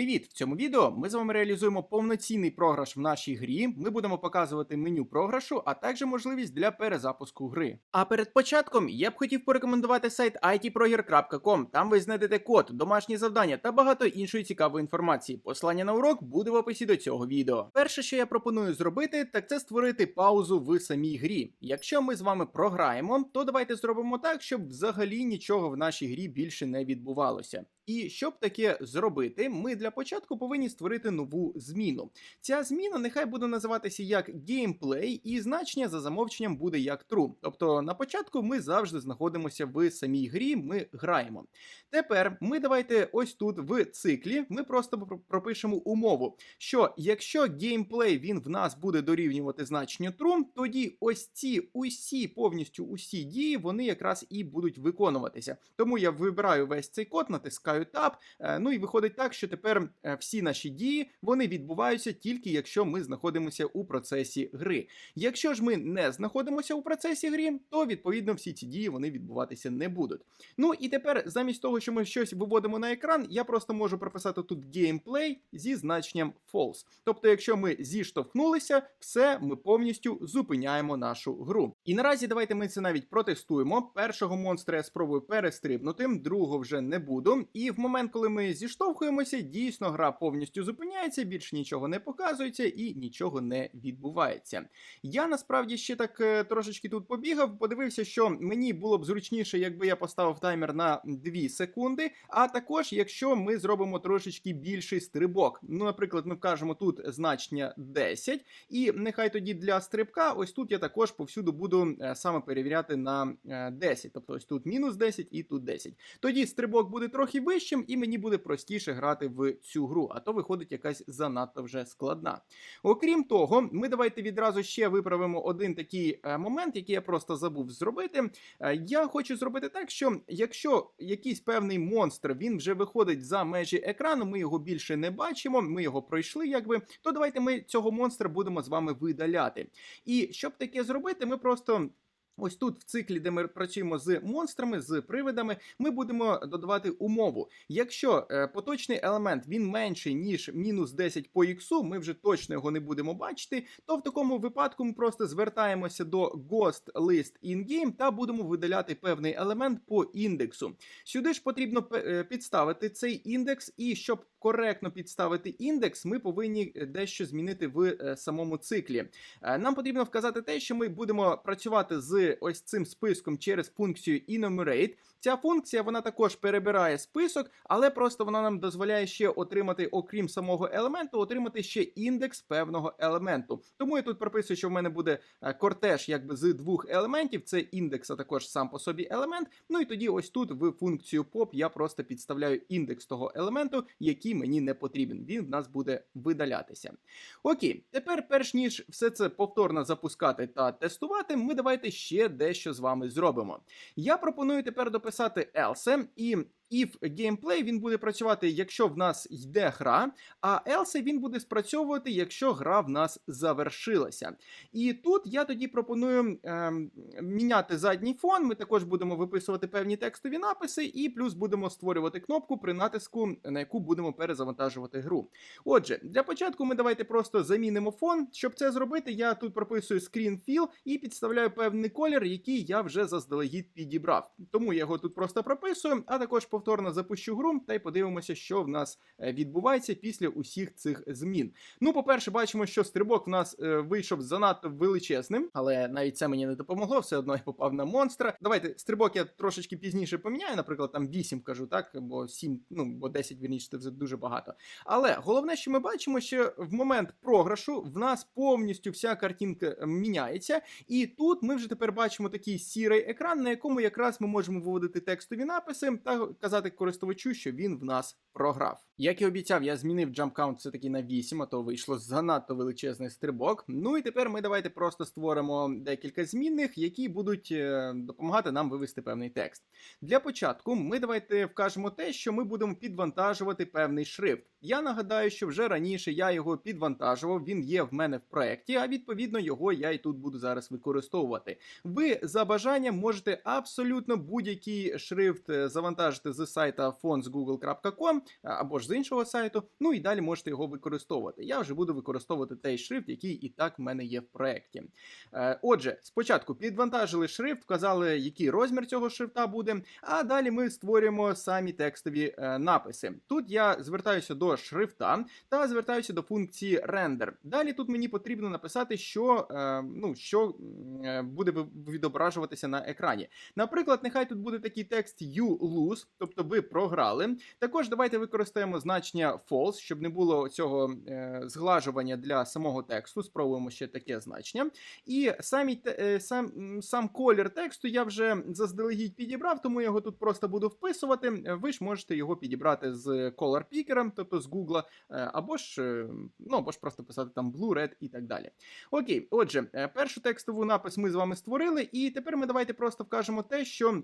Привіт! В цьому відео ми з вами реалізуємо повноцінний програш в нашій грі. Ми будемо показувати меню програшу, а також можливість для перезапуску гри. А перед початком я б хотів порекомендувати сайт itproger.com. Там ви знайдете код, домашні завдання та багато іншої цікавої інформації. Посилання на урок буде в описі до цього відео. Перше, що я пропоную зробити, так це створити паузу в самій грі. Якщо ми з вами програємо, то давайте зробимо так, щоб взагалі нічого в нашій грі більше не відбувалося. І щоб таке зробити, ми для початку повинні створити нову зміну. Ця зміна нехай буде називатися як gameplay, і значення за замовченням буде як true. Тобто на початку ми завжди знаходимося в самій грі, ми граємо. Тепер ми давайте ось тут в циклі ми просто пропишемо умову, що якщо геймплей він в нас буде дорівнювати значенню true, тоді ось ці усі повністю усі дії вони якраз і будуть виконуватися. Тому я вибираю весь цей код, натискаю Tab, е, ну і виходить так, що тепер е, всі наші дії вони відбуваються тільки якщо ми знаходимося у процесі гри. Якщо ж ми не знаходимося у процесі гри, то відповідно всі ці дії вони відбуватися не будуть. Ну і тепер, замість того, що ми щось виводимо на екран, я просто можу прописати тут gameplay зі значенням false. Тобто, якщо ми зіштовхнулися, все ми повністю зупиняємо нашу гру. І наразі давайте ми це навіть протестуємо. Першого монстра я спробую перестрибнути, другого вже не буду. І в момент, коли ми зіштовхуємося, дійсно гра повністю зупиняється, більше нічого не показується і нічого не відбувається. Я насправді ще так е, трошечки тут побігав, подивився, що мені було б зручніше, якби я поставив таймер на 2 секунди. А також, якщо ми зробимо трошечки більший стрибок. Ну, наприклад, ми вкажемо тут значення 10, і нехай тоді для стрибка, ось тут я також повсюду буду е, саме перевіряти на е, 10. Тобто ось тут мінус 10 і тут 10. Тоді стрибок буде трохи вищим, і мені буде простіше грати в цю гру, а то виходить якась занадто вже складна. Окрім того, ми давайте відразу ще виправимо один такий е, момент, який я просто забув зробити. Е, Я хочу зробити так, що якщо якийсь певний монстр він вже виходить за межі екрану, ми його більше не бачимо, ми його пройшли, якби, то давайте ми цього монстра будемо з вами видаляти. І щоб таке зробити, ми просто. Ось тут в циклі, де ми працюємо з монстрами, з привидами, ми будемо додавати умову. Якщо е, поточний елемент він менший ніж мінус 10 по іксу, ми вже точно його не будемо бачити. То в такому випадку ми просто звертаємося до Ghost List in-game та будемо видаляти певний елемент по індексу. Сюди ж потрібно е, підставити цей індекс, і щоб коректно підставити індекс, ми повинні е, дещо змінити в е, самому циклі. Е, Нам потрібно вказати те, що ми будемо працювати з ось цим списком через функцію enumerate. Ця функція вона також перебирає список, але просто вона нам дозволяє ще отримати, окрім самого елементу, отримати ще індекс певного елементу. Тому я тут прописую, що в мене буде кортеж якби з двох елементів. Це індекс, а також сам по собі елемент. Ну і тоді ось тут в функцію pop я просто підставляю індекс того елементу, який мені не потрібен. Він в нас буде видалятися. Окей, тепер, перш ніж все це повторно запускати та тестувати, ми давайте ще дещо з вами зробимо. Я пропоную тепер дописати else і. If gameplay він буде працювати, якщо в нас йде гра, а else він буде спрацьовувати, якщо гра в нас завершилася. І тут я тоді пропоную ем, міняти задній фон. Ми також будемо виписувати певні текстові написи, і плюс будемо створювати кнопку при натиску, на яку будемо перезавантажувати гру. Отже, для початку ми давайте просто замінимо фон. Щоб це зробити, я тут прописую screen fill і підставляю певний колір, який я вже заздалегідь підібрав. Тому я його тут просто прописую, а також повторно запущу гру та й подивимося, що в нас е, відбувається після усіх цих змін. Ну, по-перше, бачимо, що стрибок в нас е, вийшов занадто величезним, але навіть це мені не допомогло. Все одно я попав на монстра. Давайте стрибок я трошечки пізніше поміняю, наприклад, там 8 кажу, так, бо 7, ну бо 10, вірніше, це вже дуже багато. Але головне, що ми бачимо, що в момент програшу в нас повністю вся картинка е, міняється, і тут ми вже тепер бачимо такий сірий екран, на якому якраз ми можемо виводити текстові написи та казати користувачу, що він в нас програв. Як і обіцяв, я змінив count все-таки на 8, а то вийшло занадто величезний стрибок. Ну і тепер ми давайте просто створимо декілька змінних, які будуть е, допомагати нам вивести певний текст. Для початку ми давайте вкажемо те, що ми будемо підвантажувати певний шрифт. Я нагадаю, що вже раніше я його підвантажував, він є в мене в проєкті, а відповідно його я і тут буду зараз використовувати. Ви за бажанням можете абсолютно будь-який шрифт е, завантажити з з сайта fontsgoogle.com або ж з іншого сайту. Ну і далі можете його використовувати. Я вже буду використовувати той шрифт, який і так в мене є в проєкті. Е, Отже, спочатку підвантажили шрифт, вказали, який розмір цього шрифта буде. А далі ми створюємо самі текстові е, написи. Тут я звертаюся до шрифта та звертаюся до функції render. Далі тут мені потрібно написати, що, е, ну, що буде відображуватися на екрані. Наприклад, нехай тут буде такий текст you lose, тобто ви програли. Також давайте використаємо значення false, щоб не було цього е, зглажування для самого тексту. Спробуємо ще таке значення. І самі, е, сам, сам колір тексту я вже заздалегідь підібрав, тому я його тут просто буду вписувати. Ви ж можете його підібрати з Color Picker, тобто з Google, е, або ж, е, ну, або ж просто писати там Blue, Red і так далі. Окей, отже, е, першу текстову напис ми з вами створили, і тепер ми давайте просто вкажемо те, що.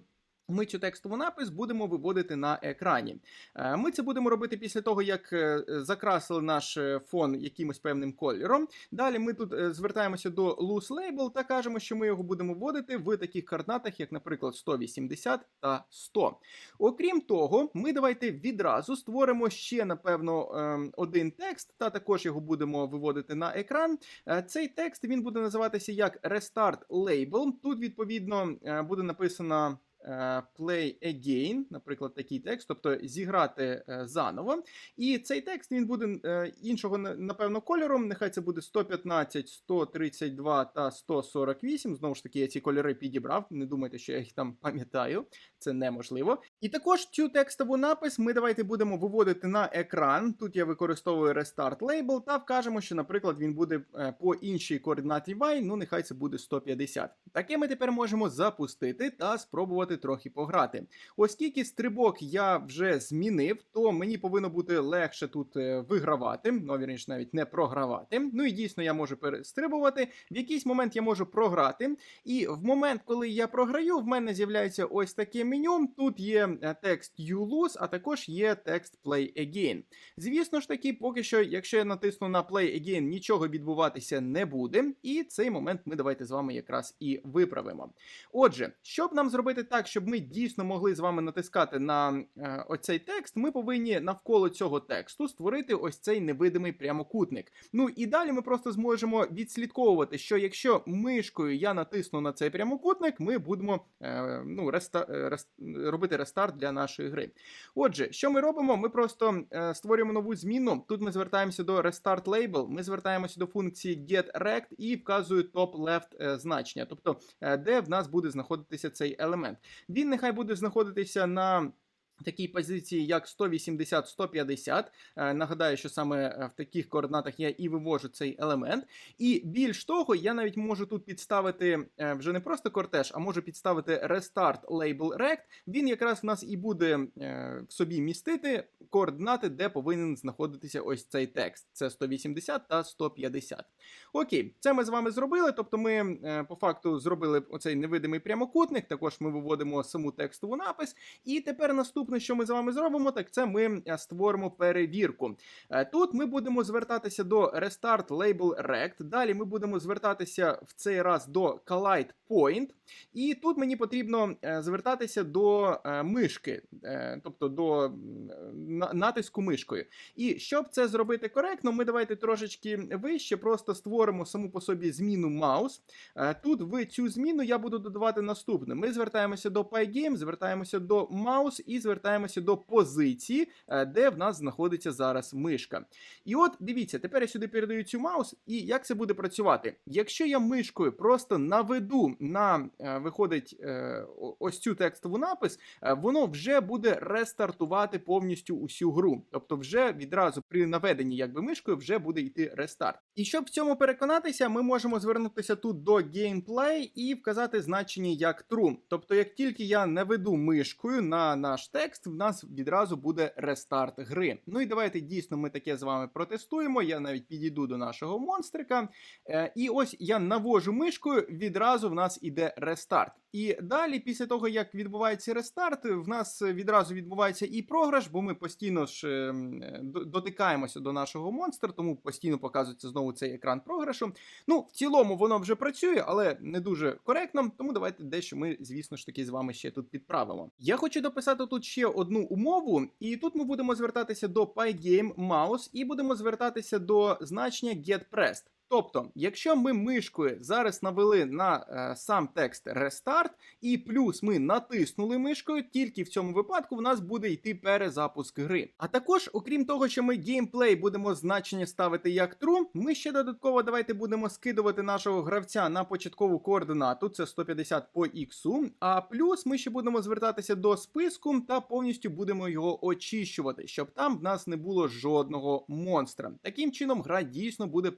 Ми цю текстову напис будемо виводити на екрані. Е, Ми це будемо робити після того, як е, закрасили наш е, фон якимось певним кольором. Далі ми тут звертаємося до loose label та кажемо, що ми його будемо вводити в таких координатах, як, наприклад, 180 та 100. Окрім того, ми давайте відразу створимо ще, напевно, ем, один текст, та також його будемо виводити на екран. Цей текст він буде називатися як Restart Label. Тут, відповідно, буде написано. Е, Play again, наприклад, такий текст, тобто зіграти е, заново. І цей текст він буде е, іншого напевно кольором. Нехай це буде 115, 132 та 148. Знову ж таки, я ці кольори підібрав. Не думайте, що я їх там пам'ятаю. Це неможливо. І також цю текстову напис ми давайте будемо виводити на екран. Тут я використовую Restart Label та вкажемо, що, наприклад, він буде по іншій координаті Y, ну нехай це буде 150. Таке ми тепер можемо запустити та спробувати трохи пограти. Оскільки стрибок я вже змінив, то мені повинно бути легше тут е, вигравати, ну вірніше навіть не програвати. Ну і дійсно я можу перестрибувати. В якийсь момент я можу програти. І в момент, коли я програю, в мене з'являється ось таке меню. Тут є е, текст you lose, а також є текст play again. Звісно ж таки, поки що, якщо я натисну на play again, нічого відбуватися не буде. І цей момент ми давайте з вами якраз і виправимо. Отже, щоб нам зробити так, щоб ми дійсно могли з вами натискати на е, оцей текст, ми повинні навколо цього тексту створити ось цей невидимий прямокутник. Ну і далі ми просто зможемо відслідковувати, що якщо мишкою я натисну на цей прямокутник, ми будемо е, ну, реста, е, рес, робити рестарт для нашої гри. Отже, що ми робимо? Ми просто створюємо нову зміну. Тут ми звертаємося до Restart Label, ми звертаємося до функції getRect і вказую top left значення, тобто де в нас буде знаходитися цей елемент. Він нехай буде знаходитися на. Такій позиції, як 180-150. Е, Нагадаю, що саме е, в таких координатах я і вивожу цей елемент. І більш того, я навіть можу тут підставити е, вже не просто кортеж, а можу підставити Restart Label Rect. Він якраз в нас і буде в собі містити координати, де повинен знаходитися ось цей текст. Це 180 та 150. Окей, це ми з вами зробили. Тобто, ми по факту зробили оцей невидимий прямокутник. Також ми виводимо саму текстову напис. І тепер наступне, що ми з вами зробимо, так це ми е, створимо перевірку. Е, Тут ми будемо звертатися до Restart Label Rect. Далі ми будемо звертатися в цей раз до Collide Point. І тут мені потрібно е, звертатися до мишки, тобто до натиску мишкою. І щоб це зробити коректно, ми давайте трошечки вище, просто створимо саму по собі зміну. Е, Тут в цю зміну я буду додавати наступне. Ми звертаємося до Pygame, звертаємося до mouse і звертаємося до позиції, е, де в нас знаходиться зараз мишка. І от дивіться, тепер я сюди передаю цю маус, і як це буде працювати? Якщо я мишкою просто наведу на е, виходить е, ось цю текстову напис, воно вже буде рестартувати повністю усю гру. Тобто, вже відразу при наведенні якби мишкою вже буде йти рестарт. І щоб в цьому переконатися, ми можемо звернутися тут до gameplay і вказати значення як true. Тобто, як тільки я наведу мишкою на наш текст, в нас відразу буде рестарт гри. Ну і давайте дійсно ми таке з вами протестуємо. Я навіть підійду до нашого монстрика. Е, і ось я навожу мишкою, відразу в нас іде рестарт. І далі, після того, як відбувається рестарт, в нас відразу відбувається і програш, бо ми постійно ж е, дотикаємося до нашого монстра, тому постійно показується знову цей екран програшу. Ну, в цілому воно вже працює, але не дуже коректно. Тому давайте дещо ми, звісно ж таки, з вами ще тут підправимо. Я хочу дописати тут ще одну умову, і тут ми будемо звертатися до Pygame Mouse і будемо звертатися до значення getPressed. Тобто, якщо ми мишкою зараз навели на е, сам текст Restart, і плюс ми натиснули мишкою, тільки в цьому випадку в нас буде йти перезапуск гри. А також, окрім того, що ми геймплей будемо значення ставити як true, ми ще додатково давайте будемо скидувати нашого гравця на початкову координату, це 150 по іксу. А плюс ми ще будемо звертатися до списку та повністю будемо його очищувати, щоб там в нас не було жодного монстра. Таким чином, гра дійсно буде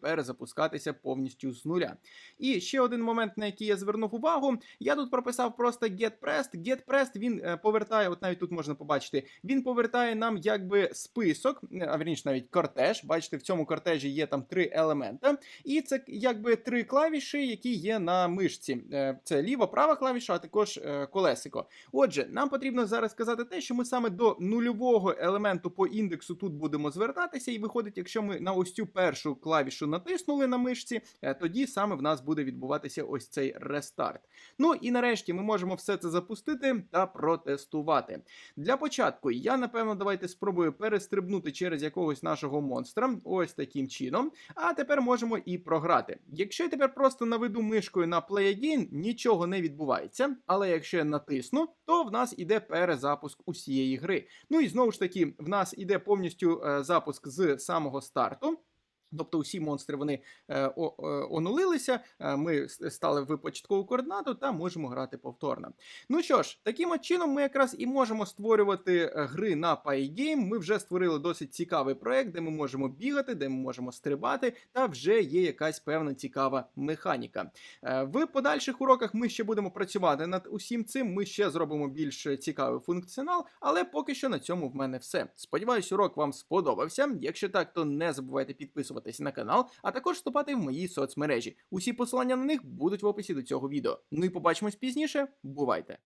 перезапускатися повністю з нуля. І ще один момент, на який я звернув увагу, я тут прописав просто getPressed. getPressed він е, повертає, от навіть тут можна побачити, він повертає нам якби список, е, а вірніше навіть кортеж. Бачите, в цьому кортежі є там три елемента, і це якби три клавіші, які є на мишці. Е, Це ліва, права клавіша, а також колесико. Отже, нам потрібно зараз сказати те, що ми саме до нульового елементу по індексу тут будемо звертатися, і виходить, якщо ми на ось цю першу клавішу натиснули на мишці, е, тоді саме в нас буде відбуватися ось цей рестарт. Ну і нарешті ми можемо все це запустити та протестувати. Для початку я напевно давайте спробую перестрибнути через якогось нашого монстра, ось таким чином. А тепер можемо і програти. Якщо я тепер просто наведу мишкою на Play Again, нічого не відбувається. Але якщо я натисну, то в нас іде перезапуск усієї гри. Ну і знову ж таки, в нас іде повністю е, запуск з самого старту. Тобто усі монстри вони е, е, онулилися, е, ми стали в початкову координату та можемо грати повторно. Ну що ж, таким чином ми якраз і можемо створювати гри на PyGame. Ми вже створили досить цікавий проект, де ми можемо бігати, де ми можемо стрибати, та вже є якась певна цікава механіка. В подальших уроках ми ще будемо працювати над усім цим. Ми ще зробимо більш цікавий функціонал, але поки що на цьому в мене все. Сподіваюсь, урок вам сподобався. Якщо так, то не забувайте підписуватися на канал, а також вступати в мої соцмережі. Усі посилання на них будуть в описі до цього відео. Ну і побачимось пізніше. Бувайте!